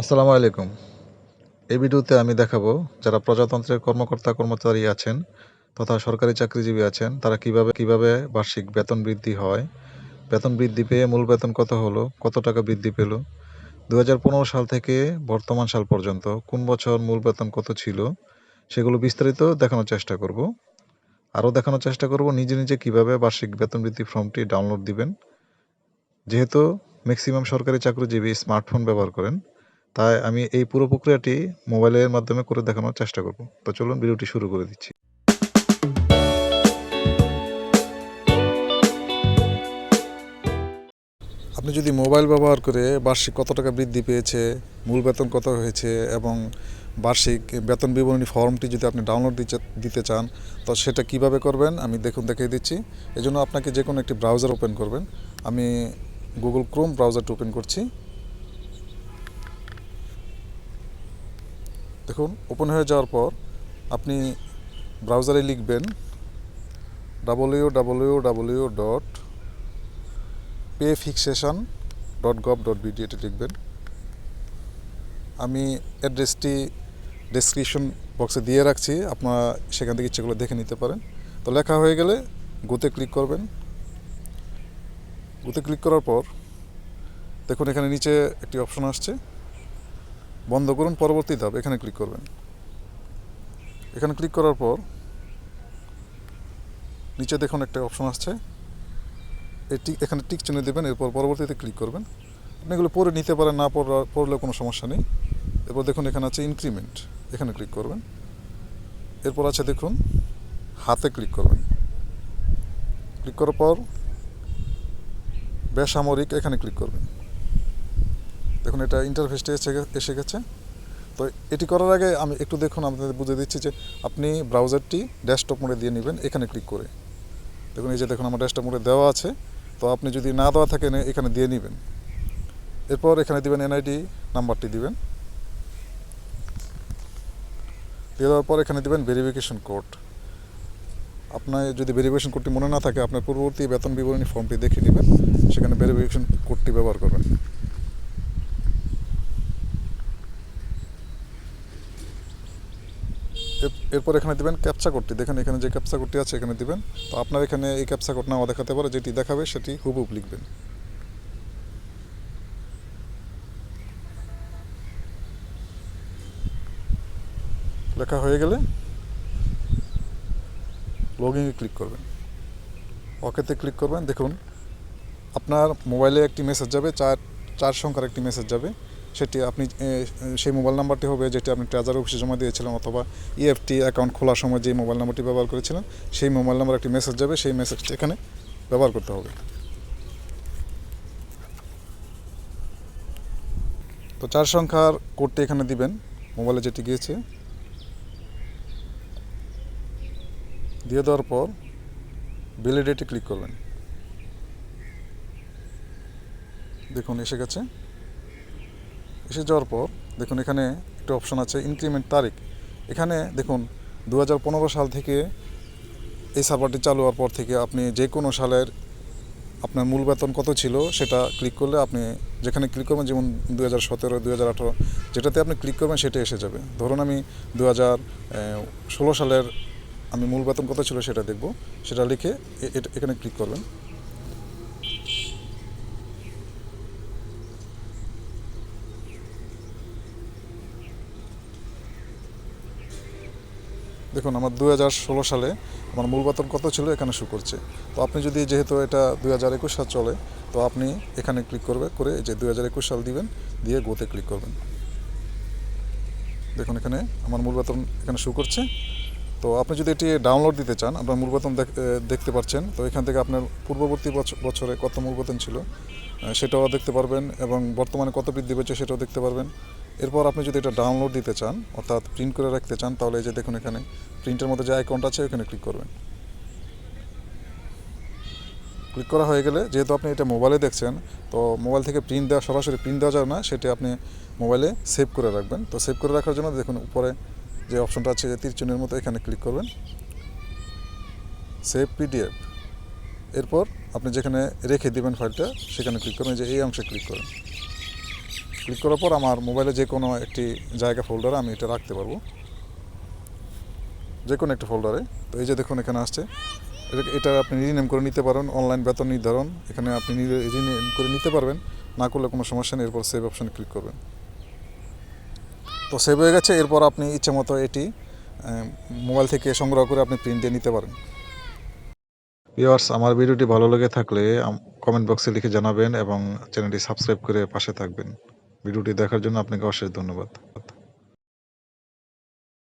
আসসালামু আলাইকুম। এই ভিডিওতে আমি দেখাবো যারা প্রজাতন্ত্রের কর্মকর্তা, কর্মচারী আছেন তথা সরকারি চাকরিজীবী আছেন, তারা কীভাবে কীভাবে বার্ষিক বেতন বৃদ্ধি হয়, বেতন বৃদ্ধি পেয়ে মূল বেতন কত হলো, কত টাকা বৃদ্ধি পেল দু হাজার পনেরো সাল থেকে বর্তমান সাল পর্যন্ত কোন বছর মূল বেতন কত ছিল, সেগুলো বিস্তারিত দেখানোর চেষ্টা করব। আরও দেখানোর চেষ্টা করব নিজে নিজে কীভাবে বার্ষিক বেতন বৃদ্ধি ফর্মটি ডাউনলোড দিবেন। যেহেতু ম্যাক্সিমাম সরকারি চাকরিজীবী স্মার্টফোন ব্যবহার করেন তাই আমি এই পুরো প্রক্রিয়াটি মোবাইলের মাধ্যমে করে দেখানোর চেষ্টা করব। তো চলুন ভিডিওটি শুরু করে দিচ্ছি। আপনি যদি মোবাইল ব্যবহার করে বার্ষিক কত টাকা বৃদ্ধি পেয়েছে, মূল বেতন কত হয়েছে এবং বার্ষিক বেতন বিবরণী ফর্মটি যদি আপনি ডাউনলোড দিতে চান, তো সেটা কীভাবে করবেন আমি দেখুন দেখিয়ে দিচ্ছি। এজন্য আপনাকে যে কোনো একটি ব্রাউজার ওপেন করবেন। আমি গুগল ক্রোম ব্রাউজারটি ওপেন করছি। দেখুন ওপেন হয়ে যাওয়ার পর আপনি ব্রাউজারে লিখবেন W W W dot pay fixation dot gov dot BD এটি লিখবেন। আমি অ্যাড্রেসটি ডেসক্রিপশন বক্সে দিয়ে রাখছি, আপনারা সেখান থেকে ইচ্ছেগুলো দেখে নিতে পারেন। তো লেখা হয়ে গেলে গোতে ক্লিক করবেন। গোতে ক্লিক করার পর দেখুন, এখানে নিচে একটি অপশন আসছে। বন্ধ করুন, পরবর্তী ধাপ, এখানে ক্লিক করবেন। এখানে ক্লিক করার পর নিচে দেখুন একটা অপশন আসছে। এই টিক এখানে টিক চিহ্ন দেবেন, এরপর পরবর্তীতে ক্লিক করবেন। আপনি এগুলো পরে নিতে পারেন, না পড়া পড়লেও কোনো সমস্যা নেই। এরপর দেখুন এখানে আছে ইনক্রিমেন্ট এখানে ক্লিক করবেন। এরপর আছে দেখুন, হাতে ক্লিক করবেন। ক্লিক করার পর বেসামরিক, এখানে ক্লিক করবেন। দেখুন, এটা ইন্টারফেসটা এসে এসে গেছে। তো এটি করার আগে আমি একটু দেখুন, আপনাদের বুঝে দিচ্ছি যে আপনি ব্রাউজারটি ডেস্কটপ মোডে দিয়ে নেবেন, এখানে ক্লিক করে। দেখুন, এই যে দেখুন, আমার ডেস্কটপ মোডে দেওয়া আছে। তো আপনি যদি না দেওয়া থাকে নে- এখানে দিয়ে নেবেন। এরপর এখানে দিবেন এনআইডি নাম্বারটি দিবেন। দিয়ে দেওয়ার পর এখানে দিবেন ভেরিফিকেশন কোড আপনার যদি ভেরিফিকেশন কোডটি মনে না থাকে, আপনার পূর্ববর্তী বেতন বিবরণী ফর্মটি দেখে নেবেন সেখানে ভেরিফিকেশন কোডটি ব্যবহার করবেন। এরপর এখানে দিবেন ক্যাপচা কোডটি দেখেন এখানে যে ক্যাপচা কোডটি আছে, এখানে দিবেন। তো আপনার এখানে এই ক্যাপচা কোড নাও দেখাতে পারে, যেটি দেখাবে সেটি হুবহুব লিখবেন। লেখা হয়ে গেলে লগইনে ক্লিক করবেন। ওকেতে ক্লিক করবেন। দেখুন, আপনার মোবাইলে একটি মেসেজ যাবে, চার চার সংখ্যার একটি মেসেজ যাবে। সেটি আপনি সেই মোবাইল নাম্বারটি হবে যেটি আপনি ট্রেজার অফিসে জমা দিয়েছিলেন অথবা ইএফটি অ্যাকাউন্ট খোলার সময় যে মোবাইল নাম্বারটি ব্যবহার করেছিলেন, সেই মোবাইল নাম্বার একটি মেসেজ যাবে, সেই মেসেজটি এখানে ব্যবহার করতে হবে। তো চার সংখ্যার কোডটি এখানে দিবেন, মোবাইলে যেটি গিয়েছে। দিয়ে দেওয়ার পর ভ্যালিডেটে ক্লিক করবেন। দেখুন, এসে গেছে। এসে যাওয়ার পর দেখুন এখানে একটা অপশন আছে ইনক্রিমেন্ট তারিখ। এখানে দেখুন দু হাজার পনেরো সাল থেকে এই সার্ভারটি চালু হওয়ার পর থেকে আপনি যে কোনো সালের আপনার মূল বেতন কত ছিল সেটা ক্লিক করলে আপনি যেখানে ক্লিক করবেন, যেমন দু হাজার সতেরো দু হাজার আঠেরো, যেটাতে আপনি ক্লিক করবেন সেটা এসে যাবে। ধরুন আমি দু হাজার ষোলো সালের আমি মূল বেতন কত ছিল সেটা দেখব, সেটা লিখে এখানে ক্লিক করবেন। দেখুন, আমার দু হাজার ষোলো সালে আমার মূল বেতন কত ছিল এখানে শু করছে। তো আপনি যদি যেহেতু এটা দু হাজার একুশ সাল চলে, তো আপনি এখানে ক্লিক করবে, করে যে দু হাজার একুশ সাল দিবেন, দিয়ে গোতে ক্লিক করবেন। দেখুন, এখানে আমার মূল বেতন এখানে শু করছে। তো আপনি যদি এটি ডাউনলোড দিতে চান, আপনার মূল বেতন দেখ- দেখতে পাচ্ছেন। তো এখান থেকে আপনার পূর্ববর্তী বছ- বছরে কত মূল বেতন ছিল সেটাও দেখতে পারবেন এবং বর্তমানে কত বৃদ্ধি পেয়েছে সেটাও দেখতে পারবেন। এরপর আপনি যদি এটা ডাউনলোড দিতে চান, অর্থাৎ প্রিন্ট করে রাখতে চান, তাহলে এই যে দেখুন এখানে প্রিন্টের মধ্যে যে আইকনটা আছে, ওখানে ক্লিক করবেন। ক্লিক করা হয়ে গেলে, যেহেতু আপনি এটা মোবাইলে দেখছেন, তো মোবাইল থেকে প্রিন্ট দেওয়া, সরাসরি প্রিন্ট দেওয়া যাবে না, সেটি আপনি মোবাইলে সেভ করে রাখবেন। তো সেভ করে রাখার জন্য দেখুন উপরে যে অপশনটা আছে, যে তীর চিহ্নের মতো এখানে ক্লিক করবেন। সেভ পিডিএফ এরপর আপনি যেখানে রেখে দিবেন ফাইলটা সেখানে ক্লিক করবেন, যে এই অংশে ক্লিক করেন ক্লিক করার পর আমার মোবাইলে যে কোনো একটি জায়গা ফোল্ডারে আমি এটা রাখতে পারব। যে কোনো একটা ফোল্ডারে তো এই যে দেখুন এখানে আসছে। এটা- আপনি রিনেম করে নিতে পারেন অনলাইন বেতন নির্ধারণ। এখানে আপনি রিনেম করে নিতে পারবেন। না করলে কোনো সমস্যা নেই, এরপর সেভ অপশানে ক্লিক করবেন। তো সেভ হয়ে গেছে। এরপর আপনি ইচ্ছে মতো এটি মোবাইল থেকে সংগ্রহ করে আপনি প্রিন্ট দিয়ে নিতে পারেন। ভিউয়ার্স আমার ভিডিওটি ভালো লেগে থাকলে কমেন্ট বক্সে লিখে জানাবেন এবং চ্যানেলটি সাবস্ক্রাইব করে পাশে থাকবেন। ভিডিওটি দেখার জন্য আপনাকে অশেষ ধন্যবাদ।